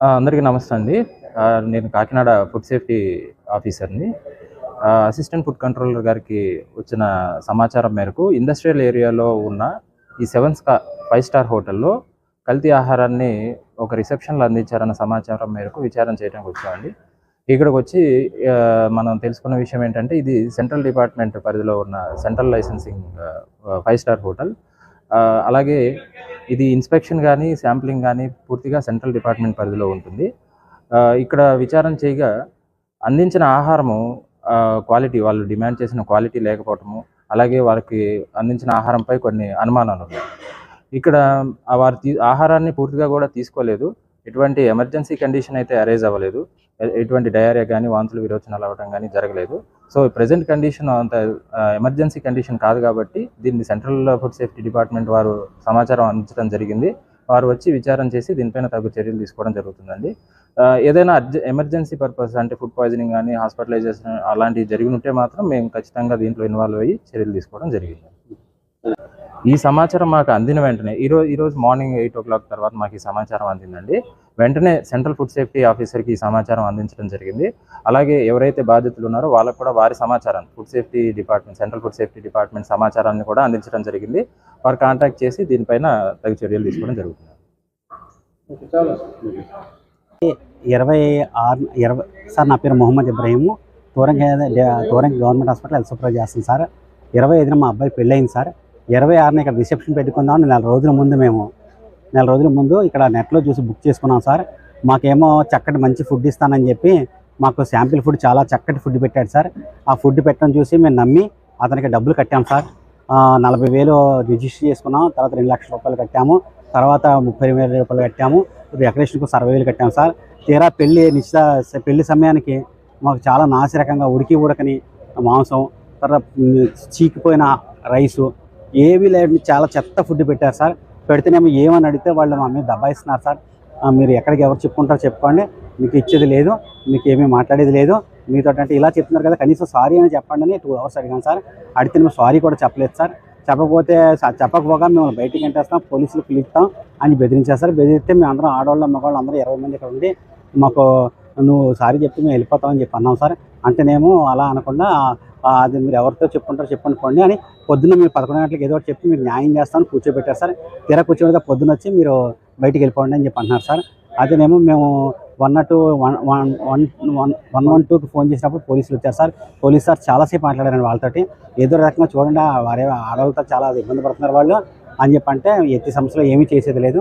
అందరికీ నమస్తే అండి. నేను కాకినాడ ఫుడ్ సేఫ్టీ ఆఫీసర్ని. అసిస్టెంట్ ఫుడ్ కంట్రోలర్ గారికి వచ్చిన సమాచారం మేరకు ఇండస్ట్రియల్ ఏరియాలో ఉన్న ఈ సెవెన్ స్టార్ ఫైవ్ స్టార్ హోటల్లో కల్తీ ఆహారాన్ని ఒక రిసెప్షన్లో అందించారన్న సమాచారం మేరకు విచారణ చేయడానికి వచ్చామండి. ఇక్కడికి వచ్చి మనం తెలుసుకున్న విషయం ఏంటంటే ఇది సెంట్రల్ డిపార్ట్మెంట్ పరిధిలో ఉన్న central licensing five star hotel. అలాగే ఇది ఇన్స్పెక్షన్ కానీ శాంప్లింగ్ కానీ పూర్తిగా సెంట్రల్ డిపార్ట్మెంట్ పరిధిలో ఉంటుంది. ఇక్కడ విచారణ చేయగా అందించిన ఆహారము క్వాలిటీ వాళ్ళు డిమాండ్ చేసిన క్వాలిటీ లేకపోవటము అలాగే వారికి అందించిన ఆహారంపై కొన్ని అనుమానాలు ఉన్నాయి. ఇక్కడ వారి వారు తీ ఆహారాన్ని పూర్తిగా కూడా తీసుకోలేదు. ఎటువంటి ఎమర్జెన్సీ కండిషన్ అయితే అరేజ్ అవ్వలేదు. ఎటువంటి డయారియా కానీ వాంతులు విరోచనాలు అవ్వడం కానీ జరగలేదు. సో ప్రజెంట్ కండిషన్ అంత ఎమర్జెన్సీ కండిషన్ కాదు కాబట్టి దీన్ని సెంట్రల్ ఫుడ్ సేఫ్టీ డిపార్ట్మెంట్ వారు సమాచారం అందించడం జరిగింది. వారు వచ్చి విచారం చేసి దీనిపైన తగు చర్యలు తీసుకోవడం జరుగుతుందండి. ఏదైనా ఎమర్జెన్సీ పర్పస్ అంటే ఫుడ్ పాయిజనింగ్ కానీ హాస్పిటలైజేషన్ అలాంటివి జరిగి ఉంటే మాత్రం మేము ఖచ్చితంగా దీంట్లో ఇన్వాల్వ్ అయ్యి చర్యలు తీసుకోవడం జరిగింది. ఈ సమాచారం మాకు అందిన వెంటనే ఈరోజు ఈరోజు మార్నింగ్ ఎయిట్ ఓ క్లాక్ తర్వాత మాకు ఈ సమాచారం అందిందండి. వెంటనే సెంట్రల్ ఫుడ్ సేఫ్టీ ఆఫీసర్కి ఈ సమాచారం అందించడం జరిగింది. అలాగే ఎవరైతే బాధితులు ఉన్నారో వాళ్ళకు కూడా వారి సమాచారాన్ని food safety department central food safety department సమాచారాన్ని కూడా అందించడం జరిగింది. వారు కాంటాక్ట్ చేసి దీనిపైన తగు చర్యలు తీసుకోవడం జరుగుతుంది. ఇరవై ఆరు ఇరవై సార్ నా పేరు మొహమ్మద్ ఇబ్రాహీము. తూరంగ Turanga government hospital health super చేస్తాను సార్. ఇరవై ఐదున మా అబ్బాయి పెళ్ళయింది సార్. ఇరవై ఆరున ఇక్కడ రిసెప్షన్ పెట్టుకుందామని నెల రోజుల ముందు మేము నెల రోజుల ముందు ఇక్కడ నెట్లో చూసి బుక్ చేసుకున్నాం సార్. మాకేమో చక్కటి మంచి ఫుడ్ ఇస్తానని చెప్పి మాకు శాంపిల్ ఫుడ్ చాలా చక్కటి ఫుడ్ పెట్టాడు సార్. ఆ ఫుడ్ పెట్టడం చూసి మేము నమ్మి అతనికి డబ్బులు కట్టాం సార్. నలభై వేలు రిజిస్టర్ చేసుకున్నాం. తర్వాత రెండు లక్షల రూపాయలు కట్టాము. తర్వాత ముప్పై వేల రూపాయలు కట్టాము. డెకరేషన్కు అరవై వేలు కట్టాము సార్. తీరా పెళ్ళి నిశ్చిత పెళ్ళి సమయానికి మాకు చాలా నాసిరకంగా ఉడికి ఉడకని మాంసం తర్వాత చీకిపోయిన రైసు ఏవి లేని చాలా చెత్త ఫుడ్ పెట్టారు సార్. పెడితేనేమో ఏమని అడిగితే వాళ్ళు మా మీద దబాయిస్తున్నారు సార్. మీరు ఎక్కడికి ఎవరు చెప్పుకుంటారో చెప్పుకోండి. మీకు ఇచ్చేది లేదు మీకు ఏమీ మాట్లాడేది లేదు. మీతో అంటే ఇలా చెప్తున్నారు కదా కనీసం సారీ అని చెప్పండి అని టూ అవర్స్ అడిగాను సార్. అడిగితే మేము సారీ కూడా చెప్పలేదు సార్. చెప్పకపోతే చెప్పకపోగా మేము బయటికి ఎంటేస్తాం పోలీసులు పిలుస్తాం అని బెదిరించారు సార్. బెదిరిస్తే మేము అందరం ఆడవాళ్ళం మగవాళ్ళు అందరూ ఇరవై మంది ఇక్కడ ఉండి మాకు నువ్వు సారీ చెప్తే మేము వెళ్ళిపోతామని చెప్పి అన్నాం సార్. అంటేనేమో అలా అనకుండా అది మీరు ఎవరితో చెప్పుకుంటారో చెప్పండి పోండి అని పొద్దున్న మీరు పదకొండు గంటలకు ఏదో ఒకటి చెప్పి మీరు న్యాయం చేస్తాను కూర్చోబెట్టారు సార్. తీరా కూర్చోబెడితే పొద్దున్న వచ్చి మీరు బయటికి వెళ్ళిపోండి అని చెప్పి అంటున్నారు సార్. అదేనేమో మేము one naught two one one one one one one టూకి ఫోన్ చేసినప్పుడు పోలీసులు వచ్చారు సార్. పోలీస్ సార్ చాలాసేపు మాట్లాడారండి వాళ్ళతోటి. ఏదో రకంగా చూడండి వారి వారే ఆడవాళ్ళతో చాలా ఇబ్బంది పడుతున్నారు వాళ్ళు అని చెప్పి అంటే ఎత్తి సంస్థలో ఏమీ చేసేది లేదు.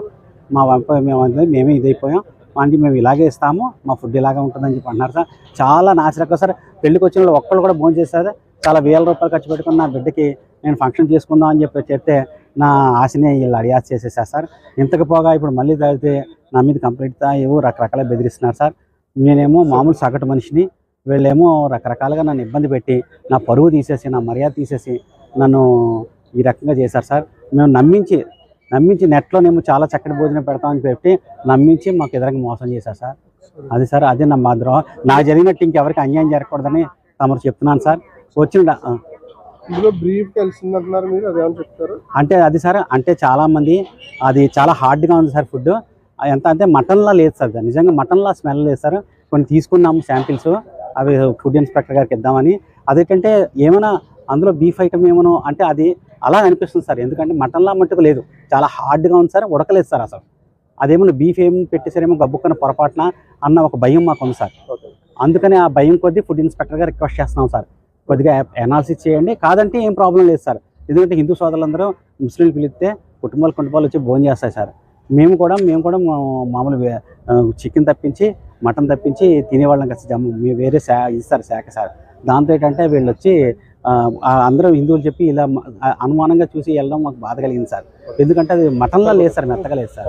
మా వంప మేము మేమే ఇదైపోయాం. అంటే మేము ఇలాగే ఇస్తాము మా ఫుడ్ ఇలాగే ఉంటుందని చెప్పి అంటున్నారు సార్. చాలా నాచరకం సార్. పెళ్ళికి వచ్చిన వాళ్ళు ఒక్కళ్ళు కూడా భోజనం చేస్తారు. చాలా వేల రూపాయలు ఖర్చు పెట్టుకుని నా బిడ్డకి నేను ఫంక్షన్ చేసుకుందాం అని చెప్పి చెప్తే నా ఆశని వీళ్ళు అడియాస్ చేసేసారు సార్. ఇంతకు పోగా ఇప్పుడు మళ్ళీ తాగితే నా మీద కంప్లీట్గా ఏవో రకరకాల బెదిరిస్తున్నారు సార్. నేనేమో మామూలు సగటు మనిషిని వీళ్ళేమో రకరకాలుగా నన్ను ఇబ్బంది పెట్టి నా పరువు తీసేసి నా మర్యాద తీసేసి నన్ను ఈ రకంగా చేశారు సార్. మేము నమ్మించి నమ్మించి నెట్లోనేమో చాలా చక్కటి భోజనం పెడతామని పెట్టి నమ్మించి మాకు ఎదురుగా మోసం చేశారు సార్. అది సార్ అదే నా మా ద్రోహం. నాకు జరిగినట్టు ఇంకెవరికి అన్యాయం జరగకూడదని తమరు చెప్తున్నాను సార్. వచ్చిన అంటే అది సార్ అంటే చాలా మంది అది చాలా హార్డ్గా ఉంది సార్ ఫుడ్ ఎంత అంటే మటన్లా లేదు సార్. నిజంగా మటన్లా స్మెల్ లేదు సార్. కొన్ని తీసుకున్నాము శాంపిల్స్. అవి ఫుడ్ ఇన్స్పెక్టర్ గారికి ఇద్దామని. అదేంటంటే ఏమైనా అందులో బీఫ్ ఐటమ్ ఏమైనా అంటే అది అలా అనిపిస్తుంది సార్. ఎందుకంటే మటన్లా మట్టుకు లేదు. చాలా హార్డ్గా ఉంది సార్. ఉడకలేదు సార్ అసలు. అదేమన్నా బీఫ్ ఏం పెట్టేసారేమో గబ్బుక్కున్న పొరపాటున అన్న ఒక భయం మాకు ఉంది సార్ అందుకని ఆ భయం కొద్దీ ఫుడ్ ఇన్స్పెక్టర్ గారు రిక్వెస్ట్ చేస్తున్నాం సార్. కొద్దిగా ఎనాలిసిస్ చేయండి. కాదంటే ఏం ప్రాబ్లం లేదు సార్. ఎందుకంటే హిందూ సోదరులందరూ ముస్లింలు పిలిస్తే కుటుంబాలు కుటుంబాలు వచ్చి భోజనం చేస్తాయి సార్. మేము కూడా మేము కూడా మామూలు చికెన్ తప్పించి మటన్ తప్పించి తినేవాళ్ళం కదా జమ్ము వేరే శా ఇస్తారు శాఖ సార్. దాంతో ఏంటంటే వీళ్ళు వచ్చి అందరూ హిందువులు చెప్పి ఇలా అనుమానంగా చూసి వెళ్ళడం మాకు బాధ కలిగింది సార్. ఎందుకంటే అది మటన్లో లేదు సార్ మెత్తగా లేదు సార్.